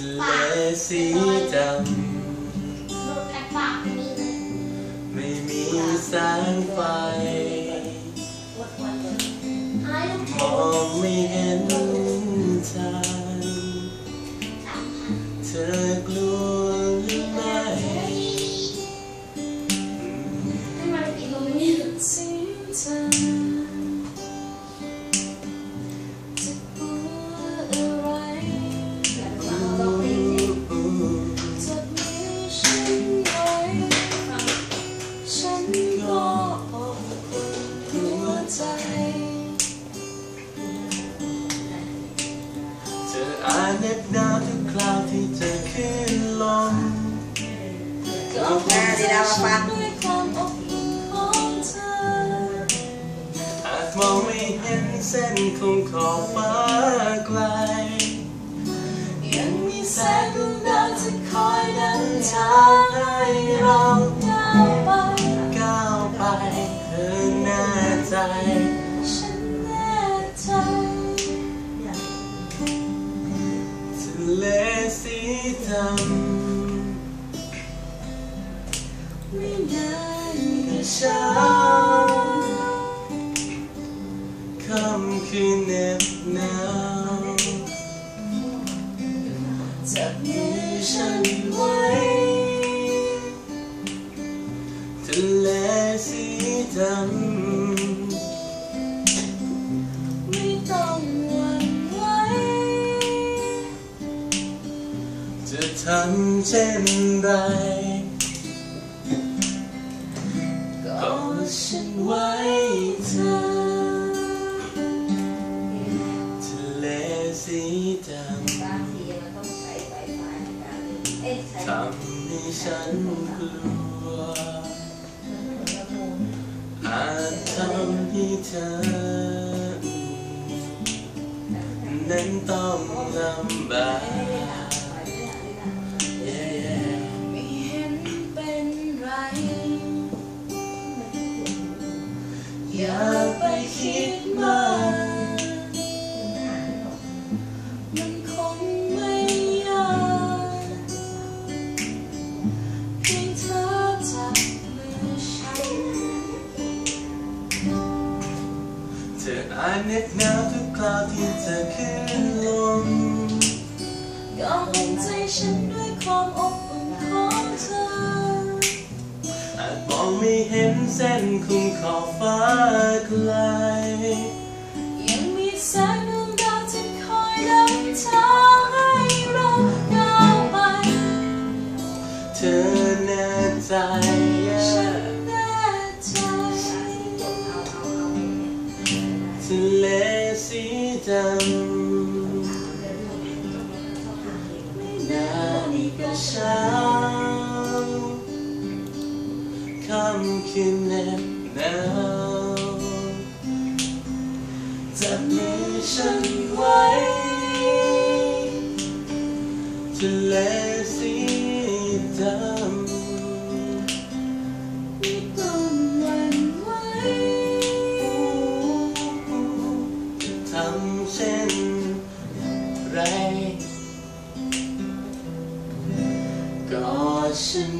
ะเลสีดำรถแพ็คปากนี่เลยไม่มีแสงไฟไอ้ลูกมโป่องไม่เห็นทางสามพันเธอ อาจเหน็บหนาวทุกคราวที่เธอขึ้นลมก็คงจะฟังด้วยความอบอุ่นของเธออาจมองไม่เห็นเส้นคงขอบฟ้าไกล ยังมีแสงดวงดาวที่คอยนำทางำไม่นานก็เช้เช้าค่ำคืนเหน็บหนาวจับมือฉันไว้ทะเลสีดำ ทำเช่นไร ก็ฉันไว้เธอทะเลสีดบางทีมันต้องใช้ไฟฟ้าในการเอ๊ะใช้ำทำให้ฉันกลัวอาจทำให้เธอนั้นต้องลำบากาจเหน็บหนาวทุกคราวที่เธอขึ้นลมก็อุ่นใจฉันด้วยความอบอุ่นของเธออาจมองไม่เห็นเส้นคงขอบฟ้าไกล สีดำไม่นานนี่ก็เช้าค่ำคืนหน็บหนาวจับมือฉันไว้ทะเล กอดฉันไว้